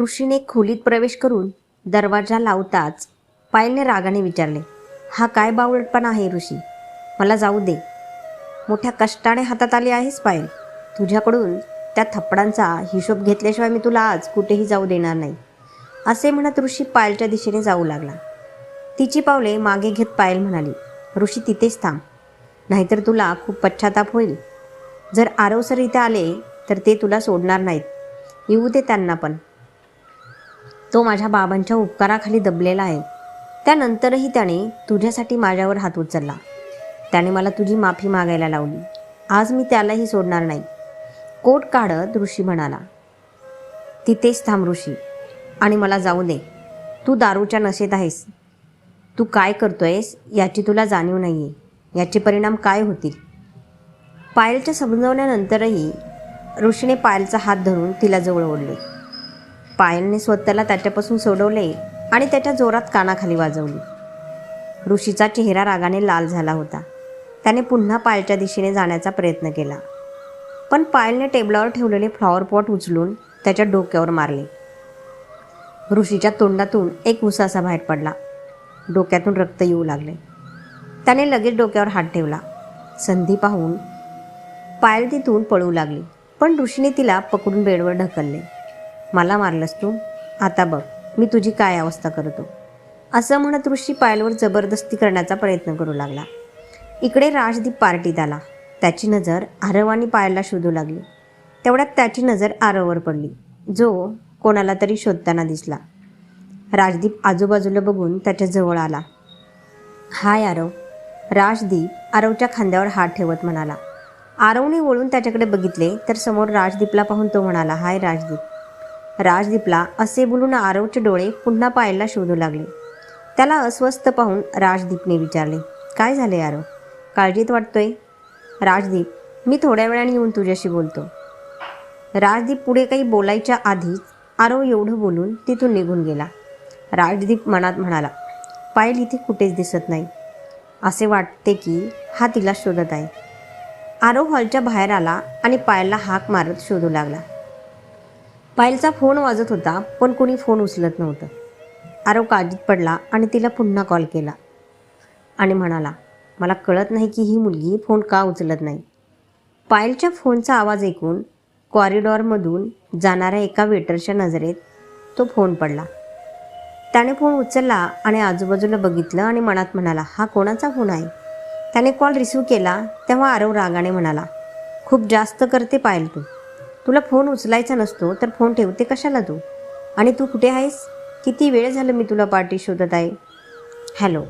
ऋषीने खोलीत प्रवेश करून दरवाजा लावताच पायलने रागाने विचारले हा काय बावळटपणा आहे ऋषी? मला जाऊ दे. मोठ्या कष्टाने हातात आली आहेस पायल. तुझ्याकडून त्या थप्पडांचा हिशोब घेतल्याशिवाय मी तुला आज कुठेही जाऊ देणार नाही. असे म्हणत ऋषी पायलच्या दिशेने जाऊ लागला. तिची पावले मागे घेत पायल म्हणाली ऋषी तिथेच थांब. नाहीतर तुला खूप पश्चाताप होईल. जर आरवसर इथे आले तर ते तुला सोडणार नाहीत. येऊ दे त्यांना पण. तो माझ्या बाबांच्या उपकाराखाली दबलेला आहे. त्यानंतरही त्याने तुझ्यासाठी माझ्यावर हात उचलला. त्याने मला तुझी माफी मागायला लावली. आज मी त्यालाही सोडणार नाही. कोट काढत ऋषी म्हणाला. तिथेच थांब ऋषी. आणि मला जाऊ दे. तू दारूच्या नशेत आहेस. तू काय करतोयस याची तुला जाणीव नाही आहे याचे परिणाम काय होतील? पायलच्या समजवण्यानंतरही ऋषीने पायलचा हात धरून तिला जवळ ओढले. पायलने स्वतःला त्याच्यापासून सोडवले आणि त्याच्या जोरात कानाखाली वाजवली. ऋषीचा चेहरा रागाने लाल झाला होता. त्याने पुन्हा पायलच्या दिशेने जाण्याचा प्रयत्न केला. पण पायलने टेबलावर ठेवलेले फ्लॉवर पॉट उचलून त्याच्या डोक्यावर मारले. ऋषीच्या तोंडातून एक उसासा बाहेर पडला. डोक्यातून रक्त येऊ लागले. त्याने लगेच डोक्यावर हात ठेवला. संधी पाहून पायल तिथून पळू लागली पण ऋषीने तिला पकडून बेडवर ढकलले. मला मारलंस तू? आता बघ मी तुझी काय अवस्था करतो? असं म्हणत ऋषी पायलवर जबरदस्ती करण्याचा प्रयत्न करू लागला. इकडे राजदीप पार्टीत आला. त्याची नजर आरव आणि पायलला शोधू लागली. तेवढ्यात त्याची नजर आरववर पडली. जो कोणाला तरी शोधताना दिसला. राजदीप आजूबाजूला बघून त्याच्याजवळ आला. हाय आरव. राजदीप आरवच्या खांद्यावर हात ठेवत म्हणाला. आरवने वळून त्याच्याकडे बघितले तर समोर राजदीपला पाहून तो म्हणाला हाय राजदीप. राजदीपला असे बोलून आरवचे डोळे पुन्हा पायला शोधू लागले. त्याला अस्वस्थ पाहून राजदीपने विचारले काय झाले आरव? काळजीत वाटतोय? राजदीप मी थोड्या वेळाने येऊन तुझ्याशी बोलतो. राजदीप पुढे काही बोलायच्या आधीच आरव एवढं बोलून तिथून निघून गेला. राजदीप मनात म्हणाला पायल इथे कुठेच दिसत नाही. असे वाटते की हा तिला शोधत आहे. आरव हॉलच्या बाहेर आला आणि पायलला हाक मारत शोधू लागला. पायलचा फोन वाजत होता पण कोणी फोन उचलत नव्हतं. आरव काळजीत पडला आणि तिला पुन्हा कॉल केला. आणि म्हणाला मला कळत नाही की ही मुलगी फोन का उचलत नाही. पायलच्या फोनचा आवाज ऐकून कॉरिडॉरमधून जाणाऱ्या एका वेटरच्या नजरेत तो फोन पडला. त्याने फोन उचलला आणि आजूबाजूला बघितलं आणि मनात म्हणाला हा कोणाचा फोन आहे? त्याने कॉल रिसीव केला तेव्हा आरव रागाने म्हणाला खूप जास्त करते पायल तू. तुला फोन उचलायचा नसतो तर फोन ठेवते कशाला तू? आणि तू कुठे आहेस? किती वेळ झालं मी तुला पार्टी शोधत आहे? हॅलो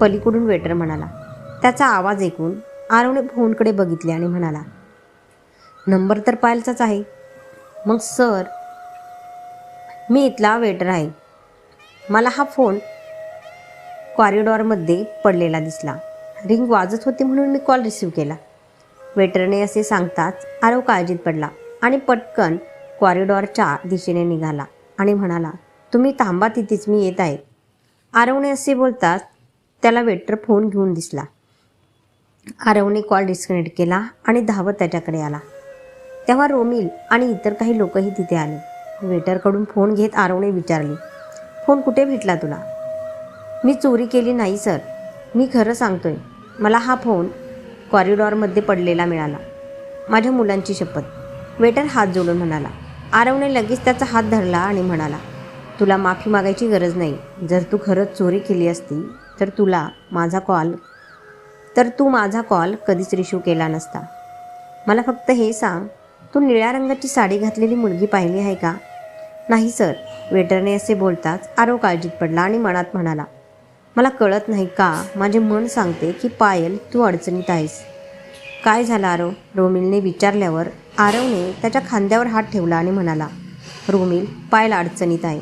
पलीकडून वेटर म्हणाला. त्याचा आवाज ऐकून आरवने फोनकडे बघितले आणि म्हणाला नंबर तर पायलचाच आहे. मग सर मी इथला वेटर आहे. मला हा फोन कॉरिडॉरमध्ये पडलेला दिसला. रिंग वाजत होती म्हणून मी कॉल रिसीव केला. वेटरने असे सांगताच आरव काळजीत पडला. आणि पटकन कॉरिडॉरच्या दिशेने निघाला आणि म्हणाला तुम्ही थांबा तिथेच मी येत आहे. आरवणे असे बोलताच त्याला वेटर फोन घेऊन दिसला. आरवने कॉल डिस्कनेक्ट केला आणि धावत त्याच्याकडे आला. तेव्हा रोमिल आणि इतर काही लोकही तिथे आले. वेटरकडून फोन घेत आरवने विचारले फोन कुठे भेटला तुला? मी चोरी केली नाही सर. मी खरं सांगतोय मला हा फोन कॉरिडॉरमध्ये पडलेला मिळाला. माझ्या मुलांची शपथ. वेटर हात जोडून म्हणाला. आरवने लगेच त्याचा हात धरला आणि म्हणाला तुला माफी मागायची गरज नाही. जर तू खरंच चोरी केली असती तर तुला माझा कॉल तर तू माझा कॉल कधीच रिशू केला नसता. मला फक्त हे सांग तू निळ्या रंगाची साडी घातलेली मुलगी पाहिली आहे का? नाही सर. वेटरने असे बोलताच आरव काळजीत पडला आणि मनात म्हणाला मला कळत नाही का? माझे मन सांगते की पायल तू अडचणीत आहेस. काय झालं आरव? रोमिलने विचारल्यावर आरवने त्याच्या खांद्यावर हात ठेवला आणि म्हणाला रोमिल पायल अडचणीत आहे.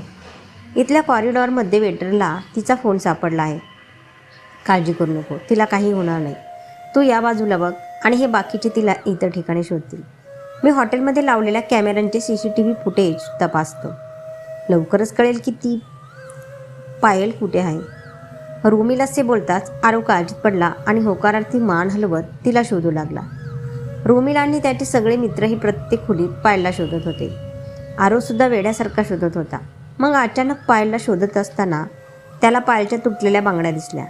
इथल्या कॉरिडॉरमध्ये वेटरला तिचा फोन सापडला आहे. काळजी करू नको तिला काही होणार नाही. तू या बाजूला बघ आणि हे बाकीचे तिला इतर ठिकाणी शोधतील. मी हॉटेलमध्ये लावलेल्या कॅमेऱ्यांचे C C T V footage तपासतो. लवकरच कळेल की ती पायल कुठे आहे. रोमिल असे बोलताच आरव काळजीत पडला आणि होकारार्थी मान हलवत तिला शोधू लागला. रोमिला आणि त्याचे सगळे मित्रही प्रत्येक खोलीत पायलला शोधत होते. आरोसुद्धा वेड्यासारखा शोधत होता. मग अचानक पायलला शोधत असताना त्याला पायलच्या तुटलेल्या बांगड्या दिसल्या.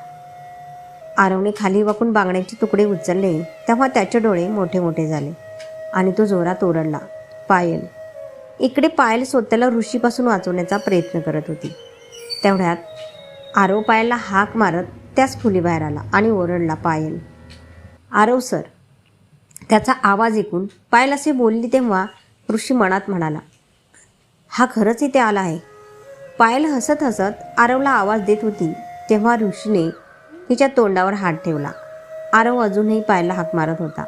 आरवने खाली वाकून बांगड्याचे तुकडे उचलले तेव्हा त्याचे डोळे मोठे मोठे झाले आणि तो जोरात ओरडला पायल. इकडे पायल स्वतःला ऋषीपासून वाचवण्याचा प्रयत्न करत होती. तेवढ्यात आरव पायलला हाक मारत त्याच खोली बाहेर आला आणि ओरडला पायल. आरव सर त्याचा आवाज ऐकून पायल असे बोलली तेव्हा ऋषी मनात म्हणाला हा खरंच इथे आला आहे. पायल हसत हसत आरवला आवाज देत होती तेव्हा ऋषीने तिच्या तोंडावर हात ठेवला. आरव अजूनही पायला हाक मारत होता.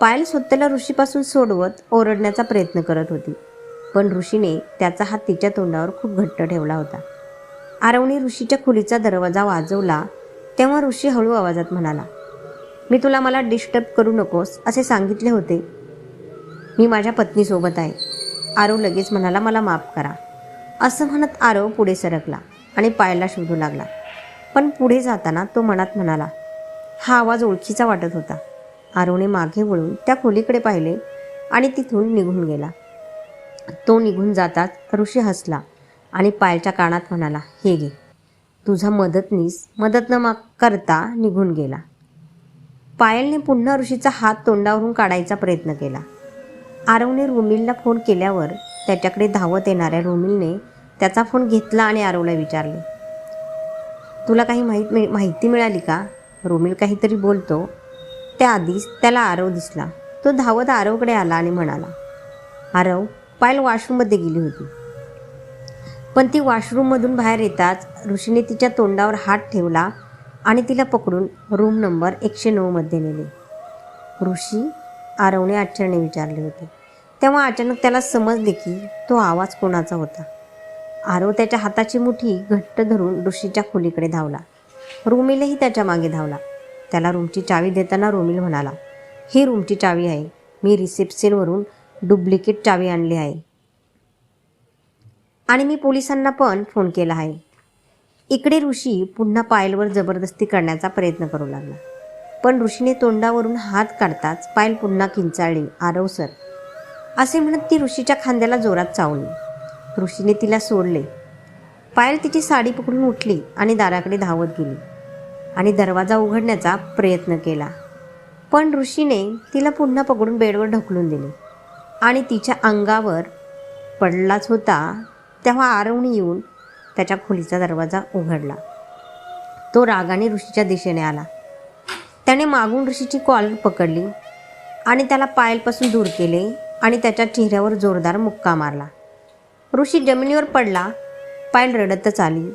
पायल स्वतःला ऋषीपासून सोडवत ओरडण्याचा प्रयत्न करत होती पण ऋषीने त्याचा हात तिच्या तोंडावर खूप घट्ट ठेवला होता. आरवने ऋषीच्या खोलीचा दरवाजा वाजवला तेव्हा ऋषी हळू आवाजात म्हणाला मी तुला मला डिस्टर्ब करू नकोस असे सांगितले होते. मी माझ्या पत्नीसोबत आहे. आरव लगेच म्हणाला मला माफ करा. असं म्हणत आरव पुढे सरकला आणि पायला शोधू लागला. पण पुढे जाताना तो मनात म्हणाला हा आवाज ओळखीचा वाटत होता. आरवने मागे वळून त्या खोलीकडे पाहिले आणि तिथून निघून गेला. तो निघून जाताच ऋषी हसला आणि पायलच्या कानात म्हणाला हे घे. तुझा मदतनीस मदत न माग करता निघून गेला. पायलने पुन्हा ऋषीचा हात तोंडावरून काढायचा प्रयत्न केला. आरवने रुमिलला फोन केल्यावर त्याच्याकडे धावत येणाऱ्या रुमिलने त्याचा फोन घेतला आणि आरवला विचारले तुला काही माहीत मिळ माहिती मिळाली का? रुमिल काहीतरी बोलतो. त्याआधीच त्याला आरव दिसला. तो धावत आरवकडे आला आणि म्हणाला आरव पायल वॉशरूममध्ये गेली होती. पण ती वॉशरूममधून बाहेर येताच ऋषीने तिच्या तोंडावर हात ठेवला आणि तिला पकडून रूम नंबर एकशे नऊमध्ये नेले. ऋषी आरवने आश्चर्याने विचारले होते. तेव्हा अचानक त्याला समजले की तो आवाज कोणाचा होता? आरव त्याच्या हाताची मुठी घट्ट धरून ऋषीच्या खोलीकडे धावला. रुमिलही त्याच्यामागे धावला. त्याला रूमची चावी देताना रुमिल म्हणाला ही रूमची चावी आहे. मी रिसेप्शनवरून डुप्लिकेट चावी आणली आहे. आणि मी पोलिसांना पण फोन केला आहे. इकडे ऋषी पुन्हा पायलवर जबरदस्ती करण्याचा प्रयत्न करू लागला. पण ऋषीने तोंडावरून हात काढताच पायल पुन्हा किंचाळली आरवसर असे म्हणत ती ऋषीच्या खांद्याला जोरात चावली. ऋषीने तिला सोडले. पायल तिची साडी पकडून उठली आणि दाराकडे धावत गेली आणि दरवाजा उघडण्याचा प्रयत्न केला. पण ऋषीने तिला पुन्हा पकडून बेडवर ढकलून दिले आणि तिच्या अंगावर पडलाच होता तेव्हा आरवणी येऊन त्याच्या खोलीचा दरवाजा उघडला. तो रागाने ऋषीच्या दिशेने आला. त्याने मागून ऋषीची कॉलर पकडली आणि त्याला पायलपासून दूर केले आणि त्याच्या चेहऱ्यावर जोरदार मुक्का मारला. ऋषी जमिनीवर पडला पायल रडतच आली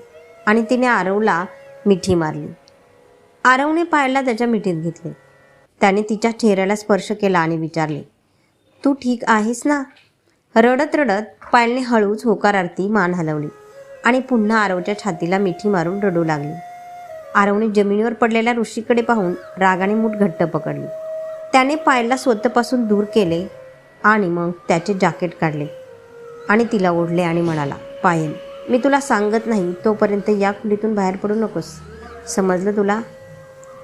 आणि तिने आरवला मिठी मारली. आरवने पायलला त्याच्या मिठीत घेतले. त्याने तिच्या चेहऱ्याला स्पर्श केला आणि विचारले तू ठीक आहेस ना? रडत रडत पायलने हळूच होकारार्थी मान हलवली. आणि पुन्हा आरवच्या छातीला मिठी मारून रडू लागली. आरवने जमिनीवर पडलेल्या ऋषीकडे पाहून रागाने मूठ घट्ट पकडली. त्याने पायलला स्वतःपासून दूर केले आणि मग त्याचे जॅकेट काढले आणि तिला ओढले आणि म्हणाला पायल मी तुला सांगत नाही तोपर्यंत या खोलीतून बाहेर पडू नकोस. समजलं तुला?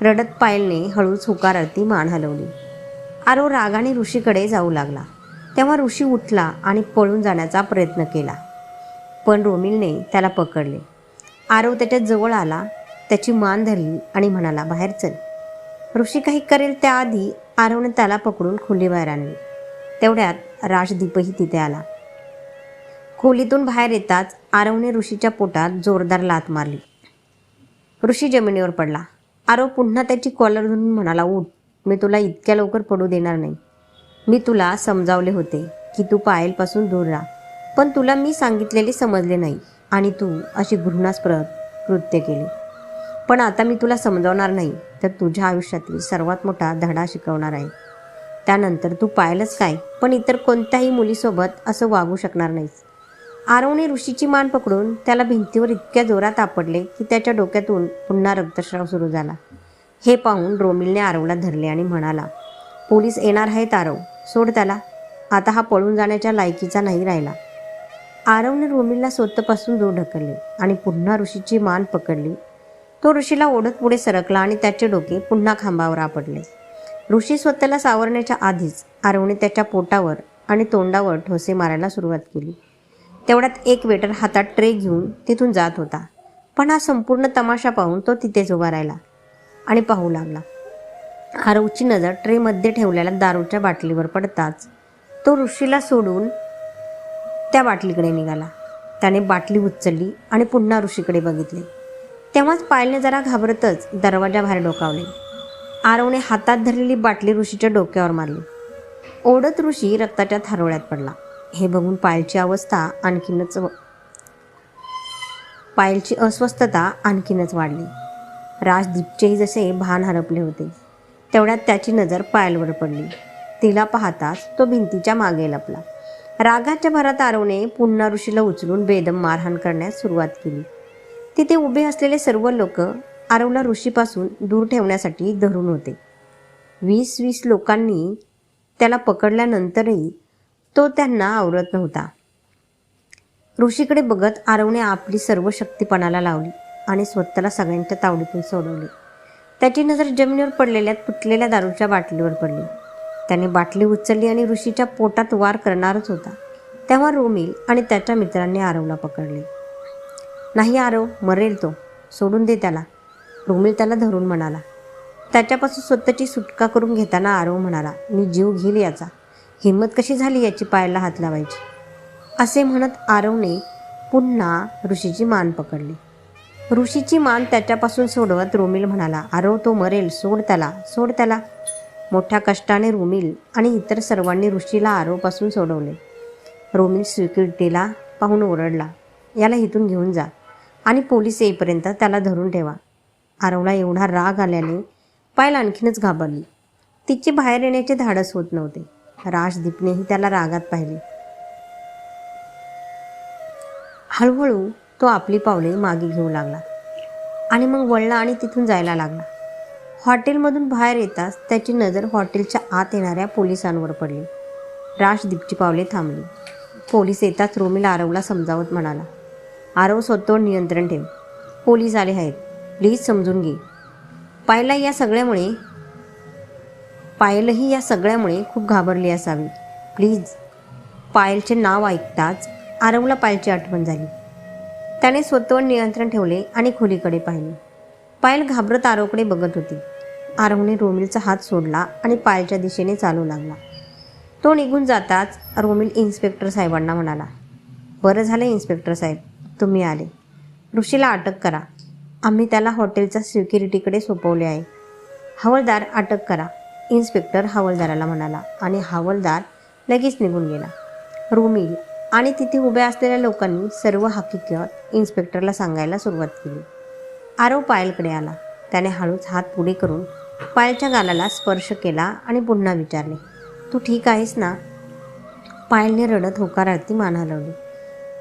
रडत पायलने हळूच हुकारार्थी मान हलवली. आरो रागाने ऋषीकडे जाऊ लागला. तेव्हा ऋषी उठला आणि पळून जाण्याचा प्रयत्न केला. पण रोमिलने त्याला पकडले. आरव त्याच्याजवळ आला त्याची मान धरली आणि म्हणाला बाहेर चल. ऋषी काही करेल त्याआधी आरवने त्याला पकडून खोली बाहेर आणली. तेवढ्यात राजदीपही तिथे आला. खोलीतून बाहेर येताच आरवने ऋषीच्या पोटात जोरदार लात मारली. ऋषी जमिनीवर पडला. आरव पुन्हा त्याची कॉलर धरून म्हणाला उठ मी तुला इतक्या लवकर पडू देणार नाही. मी तुला समजावले होते की तू पायलपासून दूर राहा. पण तुला मी सांगितलेले समजले नाही. आणि तू अशी घृणास्प्रद कृत्य केले. पण आता मी तुला समजावणार नाही तर तुझ्या आयुष्यातील सर्वात मोठा धडा शिकवणार आहे. त्यानंतर तू पाहिलंच काय पण इतर कोणत्याही मुलीसोबत असं वागू शकणार नाहीस. आरवने ऋषीची मान पकडून त्याला भिंतीवर इतक्या जोरात आपडले की त्याच्या डोक्यातून पुन्हा रक्तस्राव सुरू झाला. हे पाहून रोमिलने आरवला धरले आणि म्हणाला पोलीस येणार आहेत आरव. सोड त्याला. आता हा पळून जाण्याच्या लायकीचा नाही राहिला. आरवने रोमिलला स्वतःपासून दूर ढकलले आणि पुन्हा ऋषीची मान पकडली. तो ऋषीला ओढत पुढे सरकला आणि त्याचे डोके पुन्हा खांबावर आपडले ऋषी स्वतःला सावरण्याच्या आधीच आरवने त्याच्या पोटावर आणि तोंडावर ठोसे मारायला सुरुवात केली. तेवढ्यात एक वेटर हातात ट्रे घेऊन तिथून जात होता. पण हा संपूर्ण तमाशा पाहून तो तिथेच उभा राहिला आणि पाहू लागला. आरवची नजर ट्रेमध्ये ठेवलेल्या दारूच्या बाटलीवर पडताच तो ऋषीला सोडून त्या बाटलीकडे निघाला. त्याने बाटली उचलली आणि पुन्हा ऋषीकडे बघितले. तेव्हाच पायलने जरा घाबरतच दरवाजाबाहेर डोकावले. आरवने हातात धरलेली बाटली ऋषीच्या डोक्यावर मारली. ओढत ऋषी रक्ताच्या थारोळ्यात पडला. हे बघून पायलची अवस्था आणखीनच पायलची अस्वस्थता आणखीनच वाढली. राजदीपचेही जसे भान हरपले होते. तेवढ्यात त्याची नजर पायलवर पडली. तिला पाहताच तो भिंतीच्या मागे लपला. रागाच्या भरात आरवने पुन्हा ऋषीला उचलून बेदम मारहाण करण्यास सुरुवात केली. तिथे उभे असलेले सर्व लोक आरवला ऋषीपासून दूर ठेवण्यासाठी धरून होते. वीस वीस लोकांनी त्याला पकडल्यानंतरही तो त्यांना आवरत नव्हता. ऋषीकडे बघत आरवने आपली सर्व शक्तीपणाला लावली आणि स्वतःला सगळ्यांच्या तावडीतून सोडवले. त्याची नजर जमिनीवर पडलेल्या तुटलेल्या दारूच्या बाटलीवर पडली. त्याने बाटली उचलली आणि ऋषीच्या पोटात वार करणारच होता. तेव्हा रोमिल आणि त्याच्या मित्रांनी आरवला पकडले. नाही आरव मरेल तो. सोडून दे त्याला. रोमिल त्याला धरून म्हणाला. त्याच्यापासून स्वतःची सुटका करून घेताना आरव म्हणाला मी जीव घेईल याचा. हिंमत कशी झाली याची पायाला हात लावायची? असे म्हणत आरवने पुन्हा ऋषीची मान पकडली. ऋषीची मान त्याच्यापासून सोडवत रोमिल म्हणाला आरव तो मरेल. सोड त्याला. सोड त्याला. मोठ्या कष्टाने रोमिल आणि इतर सर्वांनी ऋषीला आरोपासून सोडवले. रोमिल स्वीकृतीला पाहून ओरडला याला इथून घेऊन जा आणि पोलीस येईपर्यंत त्याला धरून ठेवा. आरवला एवढा राग आल्याने पायल आणखीनच घाबरली. तिचे बाहेर येण्याचे धाडस होत नव्हते. राजदीपनेही त्याला रागात पाहिले. हळूहळू तो आपली पावले मागे घेऊ लागला आणि मग वळला आणि तिथून जायला लागला. हॉटेलमधून बाहेर येताच त्याची नजर हॉटेलच्या आत येणाऱ्या पोलिसांवर पडली. राजदीपची पावले थांबली. पोलीस येताच रोमिल आरवला समजावत म्हणाला आरव स्वतःवर नियंत्रण ठेव. पोलीस आले आहेत. प्लीज समजून घे. पायला या सगळ्यामुळे पायलही या सगळ्यामुळे खूप घाबरली असावी. प्लीज. पायलचे नाव ऐकताच आरवला पायलची आठवण झाली. त्याने स्वतःवर नियंत्रण ठेवले आणि खोलीकडे पाहिले. पायल घाबरत आरवकडे बघत होती. आरवने रोमिलचा हात सोडला आणि पायलच्या दिशेने चालू लागला. तो निघून जाताच रोमिल इन्स्पेक्टर साहेबांना म्हणाला बरं झालं इन्स्पेक्टर साहेब तुम्ही आले. ऋषीला अटक करा. आम्ही त्याला हॉटेलच्या सिक्युरिटीकडे सोपवले आहे. हवलदार अटक करा. इन्स्पेक्टर हवलदाराला म्हणाला आणि हवलदार लगेच निघून गेला. रोमिल आणि तिथे उभ्या असलेल्या लोकांनी सर्व हकीकत इन्स्पेक्टरला सांगायला सुरुवात केली. आरव पायलकडे आला. त्याने हळूच हात पुढे करून पायलच्या गालाला स्पर्श केला आणि पुन्हा विचारले तू ठीक आहेस ना? पायलने रडत होकारार्थी मान हलवली.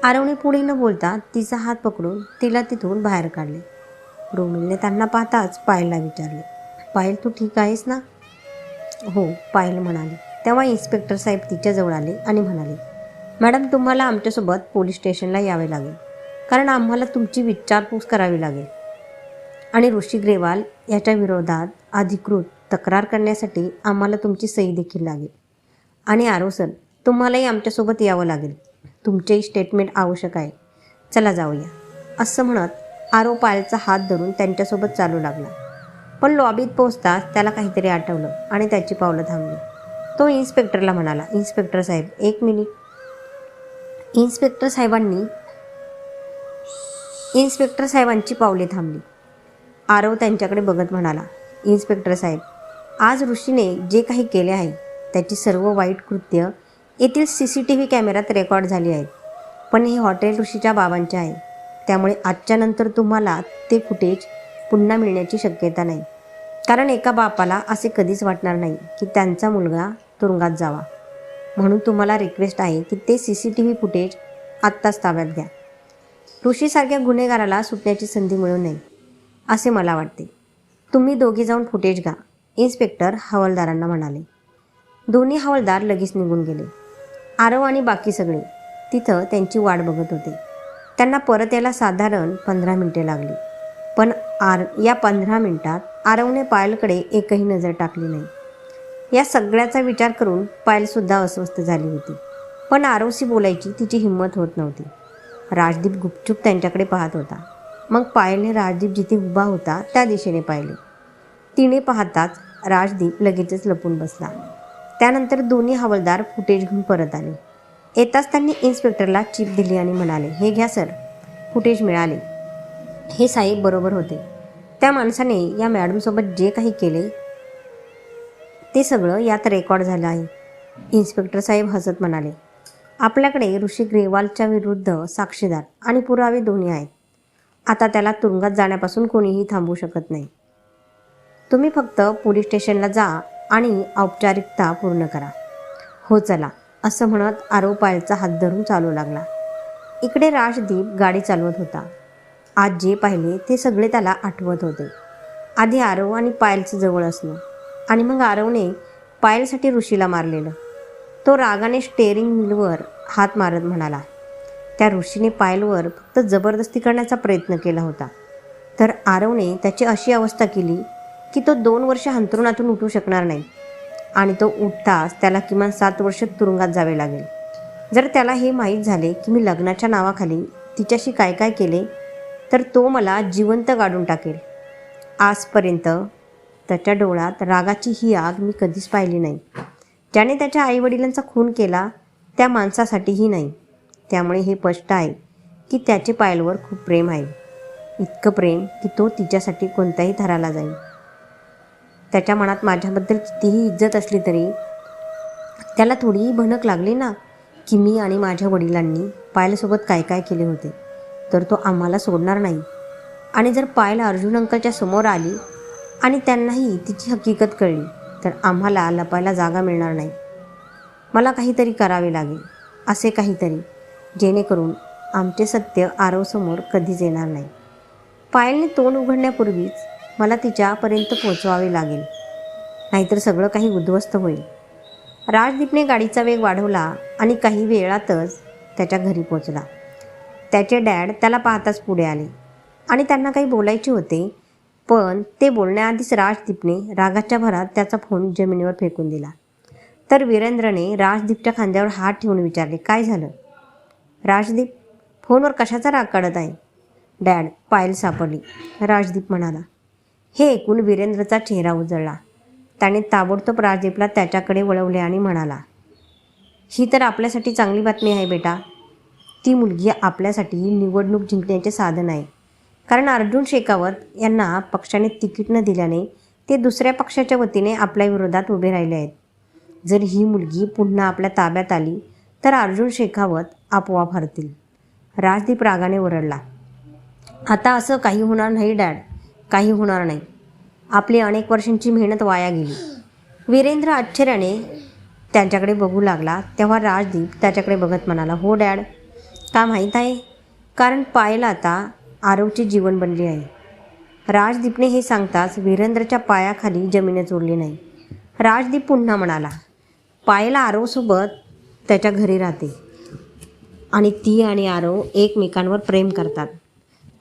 आरवने पुढे न बोलता तिचा हात पकडून तिला तिथून बाहेर काढले. रोमिलने त्यांना पाहताच पायलला विचारले पायल तू ठीक आहेस ना? हो पायल म्हणाली. तेव्हा इन्स्पेक्टर साहेब तिच्याजवळ आले आणि म्हणाले मॅडम तुम्हाला आमच्यासोबत पोलीस स्टेशनला यावे लागेल कारण आम्हाला तुमची विचारपूस करावी लागेल. आणि ऋषी ग्रेवाल याच्या विरोधात अधिकृत तक्रार करण्यासाठी आम्हाला तुमची सही देखील लागेल. आणि आरो सर तुम्हालाही आमच्यासोबत यावं लागेल. तुमचेही स्टेटमेंट आवश्यक आहे. चला जाऊया. असं म्हणत आरो पायलचा हात धरून त्यांच्यासोबत चालू लागला. पण लॉबीत पोहोचताच त्याला काहीतरी आठवलं आणि त्याची पावलं थांबली. तो इन्स्पेक्टरला म्हणाला इन्स्पेक्टर साहेब एक मिनिट इन्स्पेक्टर साहेबांनी इन्स्पेक्टर साहेबांची पावले थांबली. आरव त्यांच्याकडे बघत म्हणाला इन्स्पेक्टर साहेब आज ऋषीने जे काही केले आहे त्याची सर्व वाईट कृत्य येथील सी सी टी व्ही कॅमेऱ्यात रेकॉर्ड झाली आहेत. पण हे हॉटेल ऋषीच्या बाबांचे आहे. त्यामुळे आजच्या नंतर तुम्हाला ते फुटेज पुन्हा मिळण्याची शक्यता नाही. कारण एका बापाला असे कधीच वाटणार नाही की त्यांचा मुलगा तुरुंगात जावा. म्हणून तुम्हाला रिक्वेस्ट आहे की ते C C T V footage आत्ताच ताब्यात घ्या. ऋषीसारख्या गुन्हेगाराला सुटण्याची संधी मिळू नये असे मला वाटते. तुम्ही दोघे जाऊन फुटेज घ्या इन्स्पेक्टर हवालदारांना म्हणाले. दोन्ही हवालदार लगेच निघून गेले. आरव आणि बाकी सगळे तिथं त्यांची वाट बघत होते. त्यांना परत यायला साधारण पंधरा मिनिटे लागली. पण आर या पंधरा मिनिटात आरवने पायलकडे एकही नजर टाकली नाही. या सगळ्याचा विचार करून पायलसुद्धा अस्वस्थ झाली होती. पण आरोसी बोलायची तिची हिंमत होत नव्हती. राजदीप गुपचूप त्यांच्याकडे पाहत होता. मग पायलने राजदीप जिथे उभा होता त्या दिशेने पाहिले. तिने पाहताच राजदीप लगेचच लपून बसला. त्यानंतर दोन्ही हवालदार फुटेज घेऊन परत आले. येताच त्यांनी इन्स्पेक्टरला चिप दिली आणि म्हणाले हे घ्या सर. फुटेज मिळाले. हे साहेब बरोबर होते. त्या माणसाने या मॅडमसोबत जे काही केले ते सगळं यात रेकॉर्ड झालं आहे. इन्स्पेक्टर साहेब हसत म्हणाले आपल्याकडे ऋषी ग्रेवालच्या विरुद्ध साक्षीदार आणि पुरावे दोन्ही आहेत. आता त्याला तुरुंगात जाण्यापासून कोणीही थांबवू शकत नाही. तुम्ही फक्त पोलीस स्टेशनला जा आणि औपचारिकता पूर्ण करा. हो चला असं म्हणत आरो पायलचा हात धरून चालू लागला. इकडे राजदीप गाडी चालवत होता. आज जे पाहिले ते सगळे त्याला आठवत होते. आधी आरव आणि पायलचं जवळ असणं आणि मग आरवने पायलसाठी ऋषीला मारलेलं. तो रागाने स्टेअरिंग व्हीलवर हात मारत म्हणाला त्या ऋषीने पायलवर फक्त जबरदस्ती करण्याचा प्रयत्न केला होता. तर आरवने त्याची अशी अवस्था केली की तो दोन वर्ष अंथरुणातून उठू शकणार नाही आणि तो उठताच त्याला किमान सात वर्ष तुरुंगात जावे लागेल. जर त्याला हे माहीत झाले की मी लग्नाच्या नावाखाली तिच्याशी काय काय केले तर तो मला जिवंत गाडून टाकेल. आजपर्यंत त्याच्या डोळ्यात रागाची ही आग मी कधीच पाहिली नाही. ज्याने त्याच्या आईवडिलांचा खून केला त्या माणसासाठीही नाही. त्यामुळे हे स्पष्ट आहे की त्याचे पायलवर खूप प्रेम आहे. इतकं प्रेम की तो तिच्यासाठी कोणत्याही थराला जाईल. त्याच्या मनात माझ्याबद्दल कितीही इज्जत असली तरी त्याला थोडीही भनक लागली ना की मी आणि माझ्या वडिलांनी पायलसोबत काय काय केले होते तर तो आम्हाला सोडणार नाही. आणि जर पायल अर्जुन अंकलच्या समोर आली आणि त्यांनाही तिची हकीकत कळली तर आम्हाला लपायला जागा मिळणार नाही. मला काहीतरी करावे लागेल असे काहीतरी. जेणेकरून आमचे सत्य आरवसमोर कधीच येणार नाही. पायलने तोंड उघडण्यापूर्वीच मला तिच्यापर्यंत पोचवावे लागेल. नाहीतर सगळं काही उद्ध्वस्त होईल. राजदीपने गाडीचा वेग वाढवला आणि काही वेळातच त्याच्या घरी पोचला त्याचे डॅड त्याला पाहताच पुढे आले आणि त्यांना काही बोलायचे होते पण ते बोलण्याआधीच राजदीपने रागाच्या भरात त्याचा फोन जमिनीवर फेकून दिला. तर वीरेंद्रने राजदीपच्या खांद्यावर हात ठेवून विचारले काय झालं? राजदीप फोनवर कशाचा राग काढत आहे? डॅड पायल सापडली. राजदीप म्हणाला हे ऐकून वीरेंद्रचा चेहरा उजळला. त्याने ताबडतोब राजदीपला त्याच्याकडे वळवले आणि म्हणाला ही तर आपल्यासाठी चांगली बातमी आहे बेटा. ती मुलगी आपल्यासाठी निवडणूक जिंकण्याचे साधन आहे. कारण अर्जुन शेखावत यांना पक्षाने तिकीट न दिल्याने ते दुसऱ्या पक्षाच्या वतीने आपल्या विरोधात उभे राहिले आहेत. जर ही मुलगी पुन्हा आपल्या ताब्यात आली तर अर्जुन शेखावत आपोआप हरतील. राजदीप रागाने ओरडला आता असं काही होणार नाही डॅड. काही होणार नाही. आपली अनेक वर्षांची मेहनत वाया गेली. वीरेंद्र आश्चर्याने त्यांच्याकडे बघू लागला तेव्हा राजदीप त्याच्याकडे बघत म्हणाला हो डॅड. का माहीत आहे? कारण पायला आता आरोची जीवन बनली आहे. राजदीपने हे सांगताच वीरेंद्रच्या पायाखाली जमीनच उरली नाही. राजदीप पुन्हा म्हणाला पायला आरवसोबत त्याच्या घरी राहते. आणि ती आणि आरव एकमेकांवर प्रेम करतात.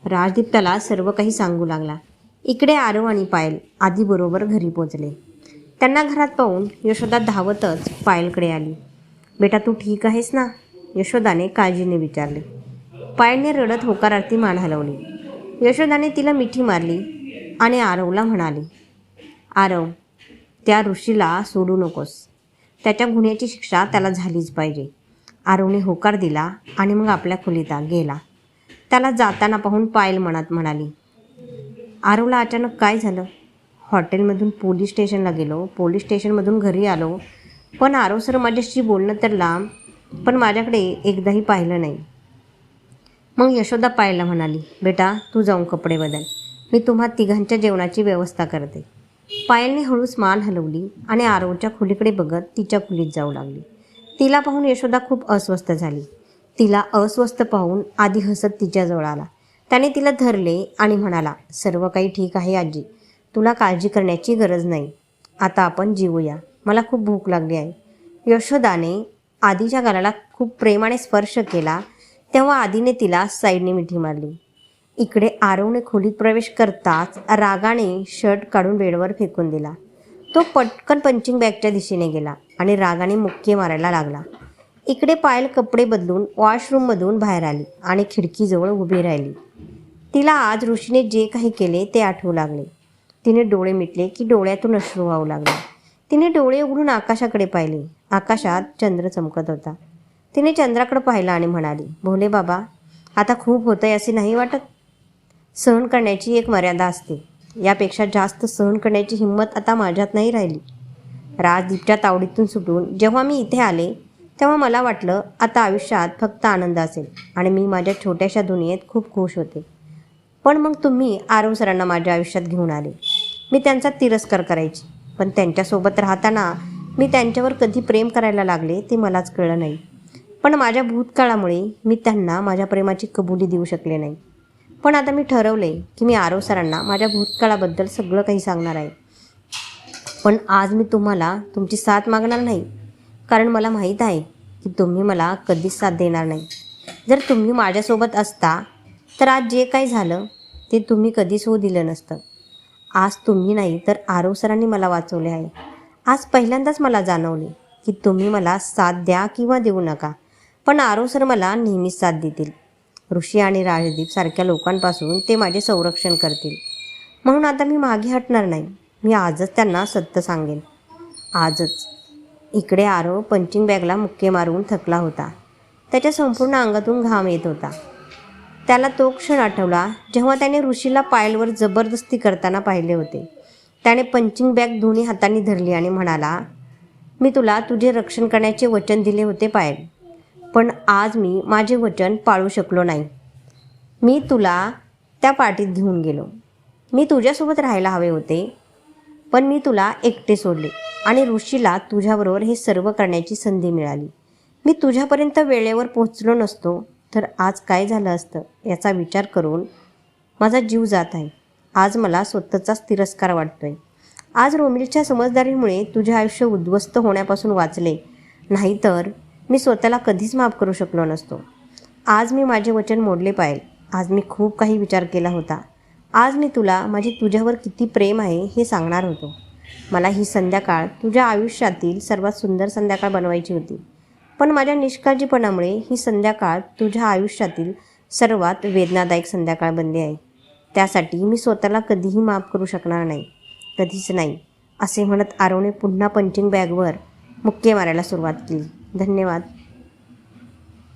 राजदीप त्याला सर्व काही सांगू लागला. इकडे आरव आणि पायल आधीबरोबर घरी पोचले. त्यांना घरात पाहून यशोदा धावतच पायलकडे आली. बेटा तू ठीक आहेस ना? यशोदाने काळजीने विचारले. पायलने रडत होकारार्थी मान हलवली. यशोदाने तिला मिठी मारली आणि आरवला म्हणाली आरव त्या ऋषीला सोडू नकोस. त्याच्या गुन्ह्याची शिक्षा त्याला झालीच पाहिजे. आरवने होकार दिला आणि मग आपल्या खोलीत गेला. त्याला जाताना पाहून पायल मनात म्हणाली आरवला अचानक काय झालं? हॉटेलमधून पोलीस स्टेशनला गेलो. पोलीस स्टेशनमधून घरी आलो. पण आरव सर माझ्याशी बोलणं तर लांब पण माझ्याकडे एकदाही पाहिलं नाही. मग यशोदा पायला म्हणाली बेटा तू जाऊन कपडे बदल. मी तुम्हा तिघांच्या जेवणाची व्यवस्था करते. पायलने हळूच मान हलवली आणि आरवच्या खोलीकडे बघत तिच्या खोलीत जाऊ लागली. तिला पाहून यशोदा खूप अस्वस्थ झाली. तिला अस्वस्थ पाहून आधी हसत तिच्याजवळ आला. त्याने तिला धरले आणि म्हणाला सर्व काही ठीक आहे आजी. तुला काळजी करण्याची गरज नाही. आता आपण जीवूया. मला खूप भूक लागली आहे. यशोदाने आधीच्या गालाला खूप प्रेमाने स्पर्श केला तेव्हा आधीने तिला साईडने मिठी मारली. इकडे आरवने खोलीत प्रवेश करताच रागाने शर्ट काढून बेडवर फेकून दिला. तो पटकन पंचिंग बॅगच्या दिशेने गेला आणि रागाने मुक्के मारायला लागला. इकडे पायल कपडे बदलून वॉशरूममधून बाहेर आली आणि खिडकीजवळ उभी राहिली. तिला आज ऋषीने जे काही केले ते आठवू लागले. तिने डोळे मिटले की डोळ्यातून अश्रू वाहू लागले. तिने डोळे उघडून आकाशाकडे पाहिले. आकाशात चंद्र चमकत होता. तिने चंद्राकडे पाहिलं आणि म्हणाली भोले बाबा आता खूप होतंय असे नाही वाटत? सहन करण्याची एक मर्यादा असते. यापेक्षा जास्त सहन करण्याची हिंमत आता माझ्यात नाही राहिली. राजदीपच्या तावडीतून सुटून जेव्हा मी इथे आले तेव्हा मला वाटलं आता आयुष्यात फक्त आनंद असेल आणि मी माझ्या छोट्याशा दुनियेत खूप खुश होते. पण मग तुम्ही आरव सरांना माझ्या आयुष्यात घेऊन आले. मी त्यांचा तिरस्कार करायची. पण त्यांच्यासोबत राहताना मी त्यांच्यावर कधी प्रेम करायला लागले ते मलाच कळलं नाही. पण माझ्या भूतकाळामुळे मी त्यांना माझ्या प्रेमाची कबुली देऊ शकले नाही. पण आता मी ठरवले की मी आरव सरांना माझ्या भूतकाळाबद्दल सगळं काही सांगणार आहे. पण आज मी तुम्हाला तुमची साथ मागणार नाही. कारण मला माहीत आहे की तुम्ही मला कधीच साथ देणार नाही. जर तुम्ही माझ्यासोबत असता तर आज जे काही झालं ते तुम्ही कधीच होऊ दिलं नसतं. आज तुम्ही नाही तर आरव सरांनी मला वाचवले आहे. आज पहिल्यांदाच मला जाणवले की तुम्ही मला साथ द्या किंवा देऊ नका. पण आरव सर मला नेहमीच साथ देतील. ऋषी आणि राजदीप सारख्या लोकांपासून ते माझे संरक्षण करतील. म्हणून आता मी मागे हटणार नाही. मी आजच त्यांना सत्य सांगेन. आजच. इकडे आरव पंचिंग बॅगला मुक्के मारून थकला होता. त्याच्या संपूर्ण अंगातून घाम येत होता. त्याला तो क्षण आठवला जेव्हा त्याने ऋषीला पायलवर जबरदस्ती करताना पाहिले होते. त्याने पंचिंग बॅग दोन्ही हातांनी धरली आणि म्हणाला मी तुला तुझे रक्षण करण्याचे वचन दिले होते पायल. पण आज मी माझे वचन पाळू शकलो नाही. मी तुला त्या पार्टीत घेऊन गेलो. मी तुझ्यासोबत राहायला हवे होते पण मी तुला एकटे सोडले आणि ऋषीला तुझ्याबरोबर हे सर्व करण्याची संधी मिळाली. मी तुझ्यापर्यंत वेळेवर पोहोचलो नसतो तर आज काय झालं असतं याचा विचार करून माझा जीव जात आहे. आज मला स्वतःचाच तिरस्कार वाटतोय. आज रोमिलच्या समजदारीमुळे तुझे आयुष्य उद्ध्वस्त होण्यापासून वाचले. नाहीतर मी स्वतःला कधीच माफ करू शकलो नसतो. आज मी माझे वचन मोडले पाहिजे आज मी खूप काही विचार केला होता. आज मी तुला माझे तुझ्यावर किती प्रेम आहे हे सांगणार होतो. मला ही संध्याकाळ तुझ्या आयुष्यातील सर्वात सुंदर संध्याकाळ बनवायची होती. पण माझ्या निष्काळजीपणामुळे ही संध्याकाळ तुझ्या आयुष्यातील सर्वात वेदनादायक संध्याकाळ बनली आहे. त्यासाठी मी स्वतःला कधीही माफ करू शकणार नाही. कधीच नाही असे म्हणत आरवने पुन्हा पंचिंग बॅगवर मुक्के मारायला सुरुवात केली. धन्यवाद.